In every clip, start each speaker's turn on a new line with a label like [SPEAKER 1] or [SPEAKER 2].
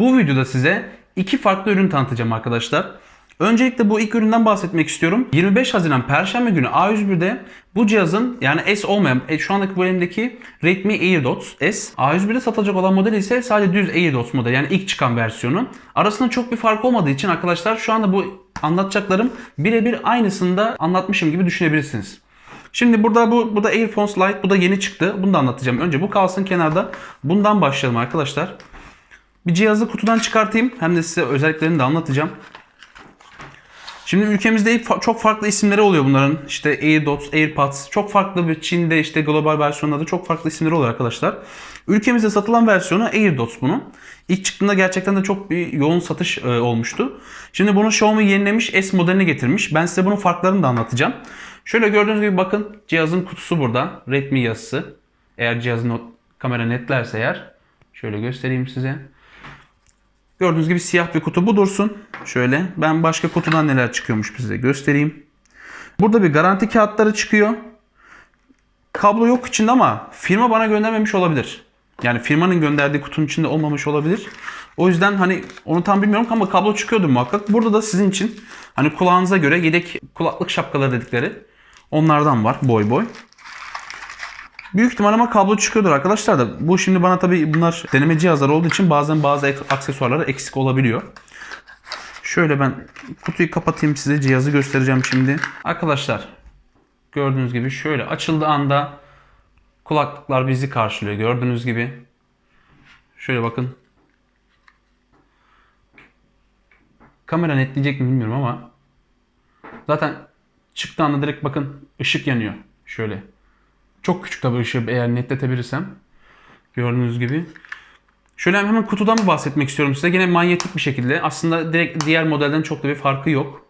[SPEAKER 1] Bu videoda size iki farklı ürün tanıtacağım arkadaşlar. Öncelikle bu ilk üründen bahsetmek istiyorum. 25 Haziran Perşembe günü A101'de bu cihazın yani S olmayan e, şu andaki bu elimdeki Redmi AirDots S. A101'de satılacak olan model ise sadece düz AirDots model yani ilk çıkan versiyonu. Arasında çok bir fark olmadığı için arkadaşlar şu anda bu anlatacaklarım birebir aynısını da anlatmışım gibi düşünebilirsiniz. Şimdi burada bu bu da Airphones Lite bu da yeni çıktı. Bunu da anlatacağım. Önce bu kalsın kenarda. Bundan başlayalım arkadaşlar. Bir cihazı kutudan çıkartayım. Hem de size özelliklerini de anlatacağım. Şimdi ülkemizde çok farklı isimleri oluyor bunların. İşte AirDots, AirPods. Çok farklı bir Çin'de işte global versiyonlarda çok farklı isimleri oluyor arkadaşlar. Ülkemizde satılan versiyonu AirDots bunun. İlk çıktığında gerçekten de çok bir yoğun satış e, olmuştu. Şimdi bunu Xiaomi yenilemiş S modelini getirmiş. Ben size bunun farklarını da anlatacağım. Şöyle gördüğünüz gibi bakın cihazın kutusu burada. Redmi yazısı. Eğer cihazın kamera netlerse eğer. Şöyle göstereyim size. Gördüğünüz gibi siyah bir kutu bu dursun. Şöyle ben başka kutudan neler çıkıyormuş size göstereyim. Burada bir garanti kağıtları çıkıyor. Kablo yok içinde ama firma bana göndermemiş olabilir. Yani firmanın gönderdiği kutunun içinde olmamış olabilir. O yüzden hani onu tam bilmiyorum ama kablo çıkıyordu muhakkak. Burada da sizin için hani kulağınıza göre yedek kulaklık şapkaları dedikleri onlardan var boy boy. Büyük ihtimal ama kablo çıkıyordur arkadaşlar da. Bu şimdi bana tabii bunlar deneme cihazları olduğu için bazen bazı aksesuarları eksik olabiliyor. Şöyle ben kutuyu kapatayım size cihazı göstereceğim şimdi. Arkadaşlar gördüğünüz gibi şöyle açıldığı anda kulaklıklar bizi karşılıyor. Gördüğünüz gibi. Şöyle bakın. Kamera netleyecek mi bilmiyorum ama zaten çıktığı anda direkt bakın ışık yanıyor. Şöyle. Çok küçük tabii ışığı eğer netletebilirsem. Gördüğünüz gibi. Şöyle hemen kutudan bahsetmek istiyorum size. Gene manyetik bir şekilde. Aslında direkt diğer modelden çok da bir farkı yok.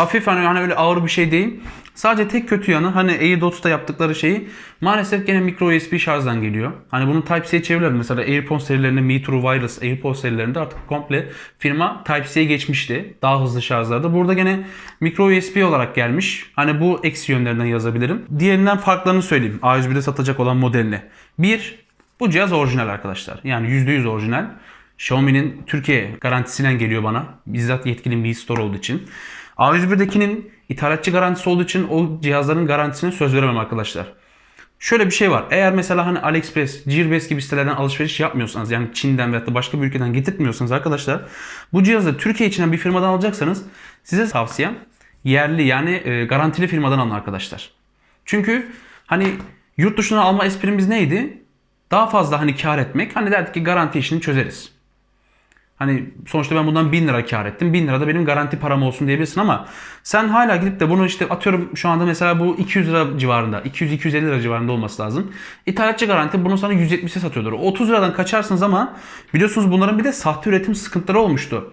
[SPEAKER 1] Hafif hani, hani öyle ağır bir şey değil. Sadece tek kötü yanı hani AirDots'ta yaptıkları şeyi maalesef gene micro USB şarjdan geliyor. Hani bunu Type-C'ye çeviriyorlar. Mesela AirPods serilerinde Mi True Wireless AirPods serilerinde artık komple firma Type-C'ye geçmişti. Daha hızlı şarjlarda. Burada gene micro USB olarak gelmiş. Hani bu eksi yönlerinden yazabilirim. Diğerinden farklarını söyleyeyim. A101'de satacak olan modeline. Bir, bu cihaz orijinal arkadaşlar. Yani %100 orijinal. Xiaomi'nin Türkiye garantisinden geliyor bana. Bizzat yetkili Mi Store olduğu için. A101'dekinin ithalatçı garantisi olduğu için o cihazların garantisine söz veremem arkadaşlar. Şöyle bir şey var. Eğer mesela hani AliExpress, Gearbest gibi sitelerden alışveriş yapmıyorsanız yani Çin'den veya da başka bir ülkeden getirtmiyorsanız arkadaşlar bu cihazı Türkiye içinden bir firmadan alacaksanız size tavsiyem yerli yani e, garantili firmadan alın arkadaşlar. Çünkü hani yurt dışına alma esprimiz neydi? Daha fazla hani kar etmek. Hani derdik ki garanti işini çözeriz. Hani sonuçta ben bundan 1000 lira kar ettim. 1000 lira da benim garanti param olsun diyebilirsin ama sen hala gidip de bunu işte atıyorum şu anda mesela bu 200 lira civarında, 200-250 lira civarında olması lazım. İthalatçı garanti bunu sana 170'e satıyordur. 30 liradan kaçarsınız ama biliyorsunuz bunların bir de sahte üretim sıkıntıları olmuştu.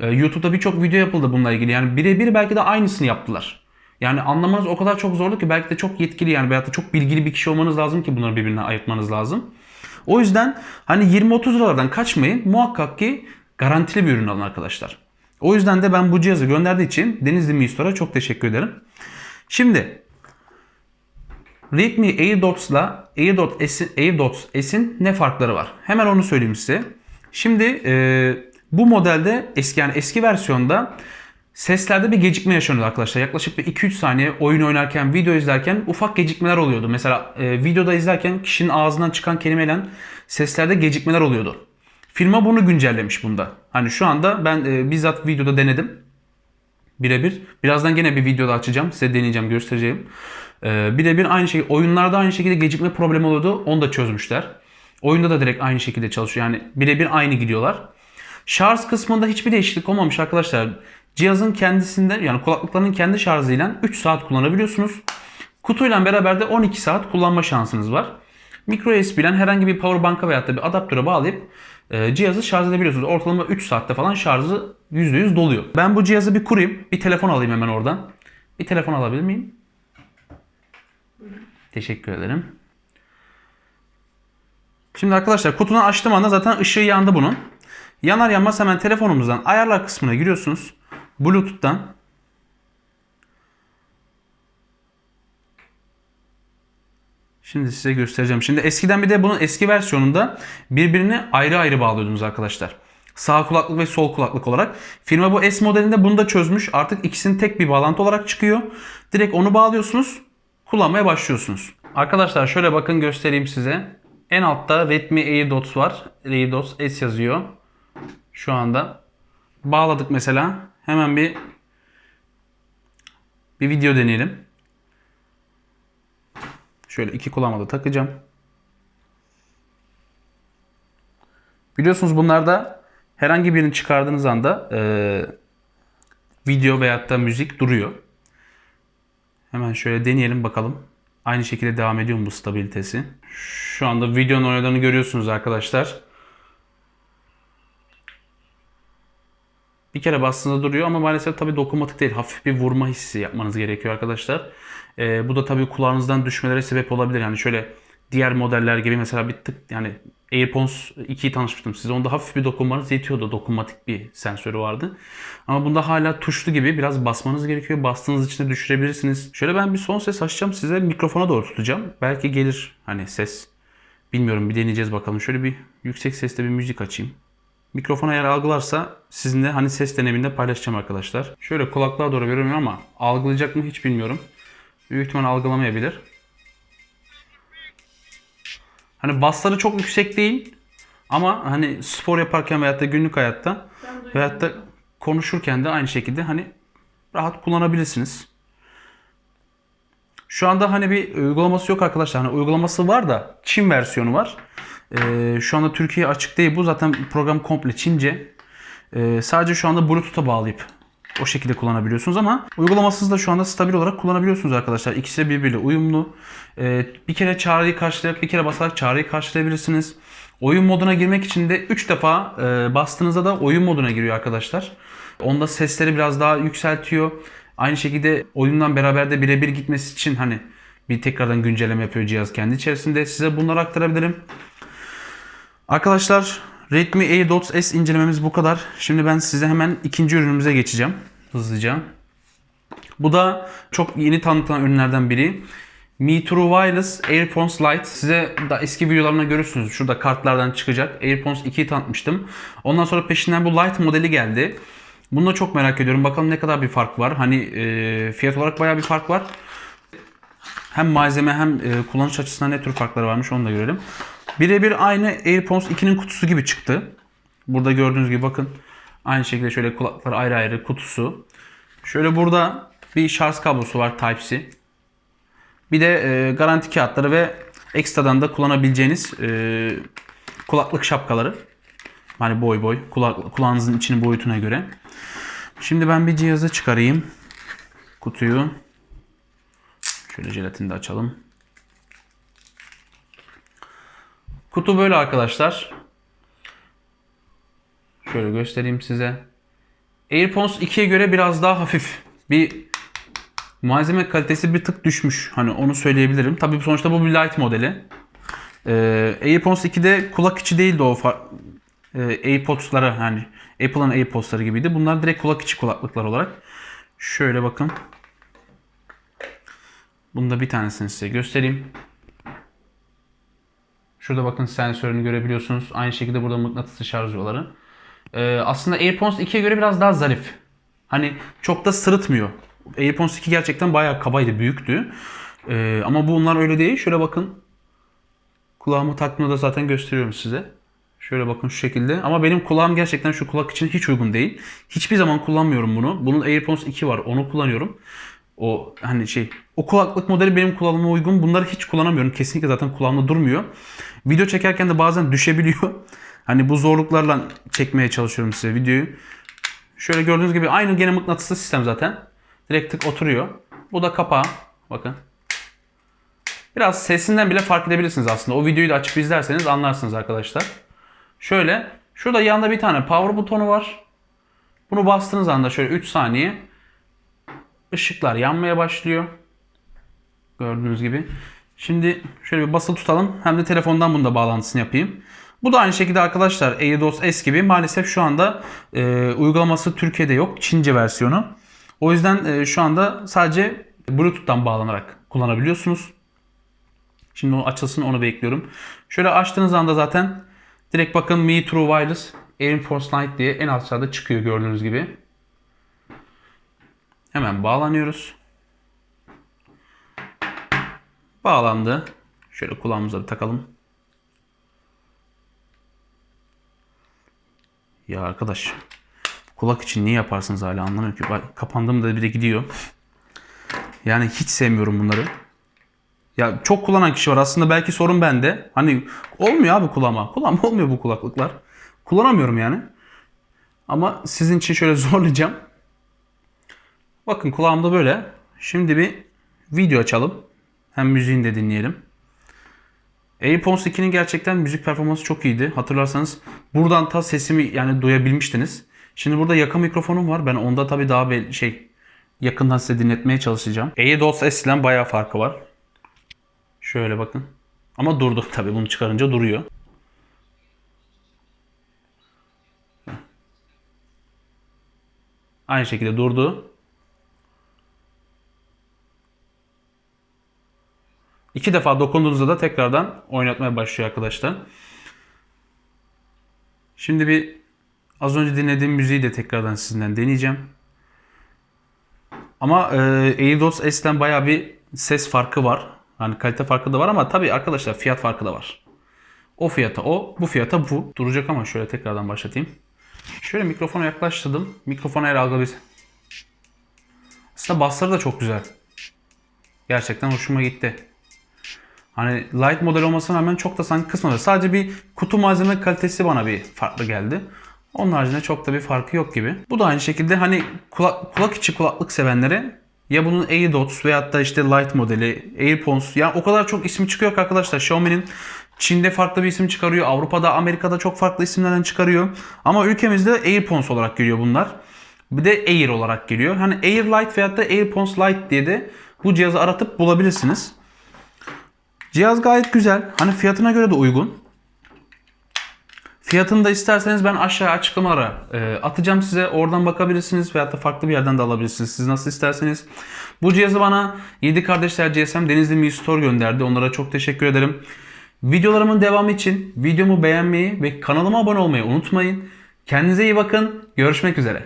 [SPEAKER 1] Ee, YouTube'da birçok video yapıldı bununla ilgili. Yani birebir belki de aynısını yaptılar. Yani anlamanız o kadar çok zorlu ki belki de çok yetkili yani veyahut da çok bilgili bir kişi olmanız lazım ki bunları birbirinden ayırtmanız lazım. O yüzden hani 20-30 liralardan kaçmayın. Muhakkak ki garantili bir ürün alın arkadaşlar. O yüzden de ben bu cihazı gönderdiği için Denizli Mi çok teşekkür ederim. Şimdi Redmi AirDots'la AirDots S'in, AirDots S'in ne farkları var? Hemen onu söyleyeyim size. Şimdi e, bu modelde eski yani eski versiyonda seslerde bir gecikme yaşanıyordu arkadaşlar. Yaklaşık bir 2-3 saniye oyun oynarken, video izlerken ufak gecikmeler oluyordu. Mesela e, videoda izlerken kişinin ağzından çıkan kelimeyle seslerde gecikmeler oluyordu. Firma bunu güncellemiş bunda. Hani şu anda ben e, bizzat videoda denedim. Birebir. Birazdan gene bir videoda açacağım. Size deneyeceğim, göstereceğim. E, birebir aynı şey. Oyunlarda aynı şekilde gecikme problemi oluyordu. Onu da çözmüşler. Oyunda da direkt aynı şekilde çalışıyor. Yani birebir aynı gidiyorlar. Şarj kısmında hiçbir değişiklik olmamış arkadaşlar. Cihazın kendisinde yani kulaklıkların kendi şarjıyla 3 saat kullanabiliyorsunuz. Kutuyla beraber de 12 saat kullanma şansınız var. Micro USB ile herhangi bir power bank'a veya da bir adaptöre bağlayıp cihazı şarj edebiliyorsunuz. Ortalama 3 saatte falan şarjı %100 doluyor. Ben bu cihazı bir kurayım. Bir telefon alayım hemen oradan. Bir telefon alabilir miyim? Teşekkür ederim. Şimdi arkadaşlar kutudan açtığım anda zaten ışığı yandı bunun. Yanar yanmaz hemen telefonumuzdan ayarlar kısmına giriyorsunuz. Bluetooth'tan Şimdi size göstereceğim. Şimdi eskiden bir de bunun eski versiyonunda birbirine ayrı ayrı bağlıyordunuz arkadaşlar. Sağ kulaklık ve sol kulaklık olarak. Firma bu S modelinde bunu da çözmüş. Artık ikisinin tek bir bağlantı olarak çıkıyor. Direkt onu bağlıyorsunuz. Kullanmaya başlıyorsunuz. Arkadaşlar şöyle bakın göstereyim size. En altta Redmi AirDots var. AirDots S yazıyor. Şu anda. Bağladık mesela. Hemen bir bir video deneyelim. Şöyle iki kulağıma da takacağım. Biliyorsunuz bunlarda herhangi birini çıkardığınız anda e, video veyahut da müzik duruyor. Hemen şöyle deneyelim bakalım. Aynı şekilde devam ediyor mu bu stabilitesi? Şu anda videonun oynadığını görüyorsunuz arkadaşlar. Bir kere bastığınızda duruyor ama maalesef tabii dokunmatik değil. Hafif bir vurma hissi yapmanız gerekiyor arkadaşlar. Ee, bu da tabii kulağınızdan düşmelere sebep olabilir. Yani şöyle diğer modeller gibi mesela bir tık yani AirPods 2'yi tanışmıştım size. Onda hafif bir dokunmanız yetiyordu. Dokunmatik bir sensörü vardı. Ama bunda hala tuşlu gibi biraz basmanız gerekiyor. Bastığınız için de düşürebilirsiniz. Şöyle ben bir son ses açacağım. Size mikrofona doğru tutacağım. Belki gelir hani ses. Bilmiyorum bir deneyeceğiz bakalım. Şöyle bir yüksek sesle bir müzik açayım. Mikrofon eğer algılarsa sizinle hani ses deneminde paylaşacağım arkadaşlar. Şöyle kulaklığa doğru veriyorum ama algılayacak mı hiç bilmiyorum. Büyük ihtimal algılamayabilir. Hani basları çok yüksek değil ama hani spor yaparken veyahut da günlük hayatta veyahut da konuşurken de aynı şekilde hani rahat kullanabilirsiniz. Şu anda hani bir uygulaması yok arkadaşlar. Hani uygulaması var da Çin versiyonu var. Ee, şu anda Türkiye açık değil bu. Zaten program komple Çince. Ee, sadece şu anda Bluetooth'a bağlayıp o şekilde kullanabiliyorsunuz ama uygulamasız da şu anda stabil olarak kullanabiliyorsunuz arkadaşlar. İkisi de birbiriyle uyumlu. Ee, bir kere çağrıyı karşılayıp bir kere basarak çağrıyı karşılayabilirsiniz. Oyun moduna girmek için de 3 defa e, bastığınızda da oyun moduna giriyor arkadaşlar. Onda sesleri biraz daha yükseltiyor. Aynı şekilde oyundan beraber de birebir gitmesi için hani bir tekrardan güncelleme yapıyor cihaz kendi içerisinde. Size bunları aktarabilirim. Arkadaşlar Redmi AirDots S incelememiz bu kadar. Şimdi ben size hemen ikinci ürünümüze geçeceğim hızlıca. Bu da çok yeni tanıtılan ürünlerden biri. Mi True Wireless AirPods Lite. Size da eski videolarımda görürsünüz. Şurada kartlardan çıkacak. AirPods 2'yi tanıtmıştım. Ondan sonra peşinden bu Lite modeli geldi. Bunu da çok merak ediyorum. Bakalım ne kadar bir fark var. Hani e, fiyat olarak bayağı bir fark var. Hem malzeme hem e, kullanış açısından ne tür farkları varmış onu da görelim. Birebir aynı AirPods 2'nin kutusu gibi çıktı. Burada gördüğünüz gibi bakın. Aynı şekilde şöyle kulaklar ayrı ayrı kutusu. Şöyle burada bir şarj kablosu var Type-C. Bir de e, garanti kağıtları ve ekstradan da kullanabileceğiniz e, kulaklık şapkaları. Hani boy boy kulak, kulağınızın içini boyutuna göre. Şimdi ben bir cihazı çıkarayım. Kutuyu. Şöyle jelatini de açalım. Kutu böyle arkadaşlar. Şöyle göstereyim size. AirPods 2'ye göre biraz daha hafif. Bir malzeme kalitesi bir tık düşmüş. Hani onu söyleyebilirim. Tabii sonuçta bu bir light modeli. Ee, AirPods 2'de kulak içi değildi o e, AirPods'lara yani Apple'ın AirPods'ları gibiydi. Bunlar direkt kulak içi kulaklıklar olarak. Şöyle bakın. Bunda bir tanesini size göstereyim. Şurada bakın sensörünü görebiliyorsunuz. Aynı şekilde burada mıknatıslı şarj yolları. Ee, aslında AirPods 2'ye göre biraz daha zarif. Hani çok da sırıtmıyor. AirPods 2 gerçekten bayağı kabaydı, büyüktü. Ee, ama bunlar öyle değil. Şöyle bakın. Kulağımı taktığımda da zaten gösteriyorum size. Şöyle bakın şu şekilde. Ama benim kulağım gerçekten şu kulak için hiç uygun değil. Hiçbir zaman kullanmıyorum bunu. Bunun AirPods 2 var. Onu kullanıyorum. O hani şey o kulaklık modeli benim kulağıma uygun. Bunları hiç kullanamıyorum. Kesinlikle zaten kulağımda durmuyor. Video çekerken de bazen düşebiliyor. Hani bu zorluklarla çekmeye çalışıyorum size videoyu. Şöyle gördüğünüz gibi aynı gene mıknatıslı sistem zaten. Direkt tık oturuyor. Bu da kapağı. Bakın. Biraz sesinden bile fark edebilirsiniz aslında. O videoyu da açıp izlerseniz anlarsınız arkadaşlar. Şöyle. Şurada yanında bir tane power butonu var. Bunu bastığınız anda şöyle 3 saniye ışıklar yanmaya başlıyor. Gördüğünüz gibi. Şimdi şöyle bir basılı tutalım. Hem de telefondan bunu da bağlantısını yapayım. Bu da aynı şekilde arkadaşlar AirDots S gibi maalesef şu anda e, uygulaması Türkiye'de yok. Çince versiyonu. O yüzden e, şu anda sadece Bluetooth'tan bağlanarak kullanabiliyorsunuz. Şimdi o açılsın onu bekliyorum. Şöyle açtığınız anda zaten direkt bakın Mi True Wireless AirPods Lite diye en aşağıda çıkıyor gördüğünüz gibi. Hemen bağlanıyoruz. Bağlandı. Şöyle kulağımıza bir takalım. Ya arkadaş kulak için niye yaparsınız hala anlamıyorum ki. Bak, kapandım da bir de gidiyor. Yani hiç sevmiyorum bunları. Ya çok kullanan kişi var. Aslında belki sorun bende. Hani olmuyor abi kulağıma. Kulağıma olmuyor bu kulaklıklar. Kullanamıyorum yani. Ama sizin için şöyle zorlayacağım. Bakın kulağımda böyle. Şimdi bir video açalım. Hem müziğini de dinleyelim. AirPods 2'nin gerçekten müzik performansı çok iyiydi. Hatırlarsanız buradan ta sesimi yani duyabilmiştiniz. Şimdi burada yakın mikrofonum var. Ben onda tabii daha şey yakından size dinletmeye çalışacağım. AirDots S ile bayağı farkı var. Şöyle bakın. Ama durdu tabii bunu çıkarınca duruyor. Aynı şekilde durdu. İki defa dokunduğunuzda da tekrardan oynatmaya başlıyor arkadaşlar. Şimdi bir az önce dinlediğim müziği de tekrardan sizinden deneyeceğim. Ama e, AirDots S'ten bayağı bir ses farkı var. Hani kalite farkı da var ama tabii arkadaşlar fiyat farkı da var. O fiyata o, bu fiyata bu. Duracak ama şöyle tekrardan başlatayım. Şöyle mikrofona yaklaştırdım. Mikrofona her algı bir... Aslında basları da çok güzel. Gerçekten hoşuma gitti. Hani light model olmasına rağmen çok da sanki kısmadı. Sadece bir kutu malzeme kalitesi bana bir farklı geldi. Onun haricinde çok da bir farkı yok gibi. Bu da aynı şekilde hani kulak, kulak içi kulaklık sevenlere ya bunun AirDots veyahut da işte Light modeli, AirPods yani o kadar çok ismi çıkıyor ki arkadaşlar. Xiaomi'nin Çin'de farklı bir isim çıkarıyor. Avrupa'da, Amerika'da çok farklı isimlerden çıkarıyor. Ama ülkemizde AirPods olarak geliyor bunlar. Bir de Air olarak geliyor. Hani Air Lite veyahut da AirPods Lite diye de bu cihazı aratıp bulabilirsiniz. Cihaz gayet güzel. Hani fiyatına göre de uygun. Fiyatını da isterseniz ben aşağı açıklamalara e, atacağım size. Oradan bakabilirsiniz veyahut da farklı bir yerden de alabilirsiniz. Siz nasıl isterseniz. Bu cihazı bana 7 Kardeşler GSM Denizli Mi Store gönderdi. Onlara çok teşekkür ederim. Videolarımın devamı için videomu beğenmeyi ve kanalıma abone olmayı unutmayın. Kendinize iyi bakın. Görüşmek üzere.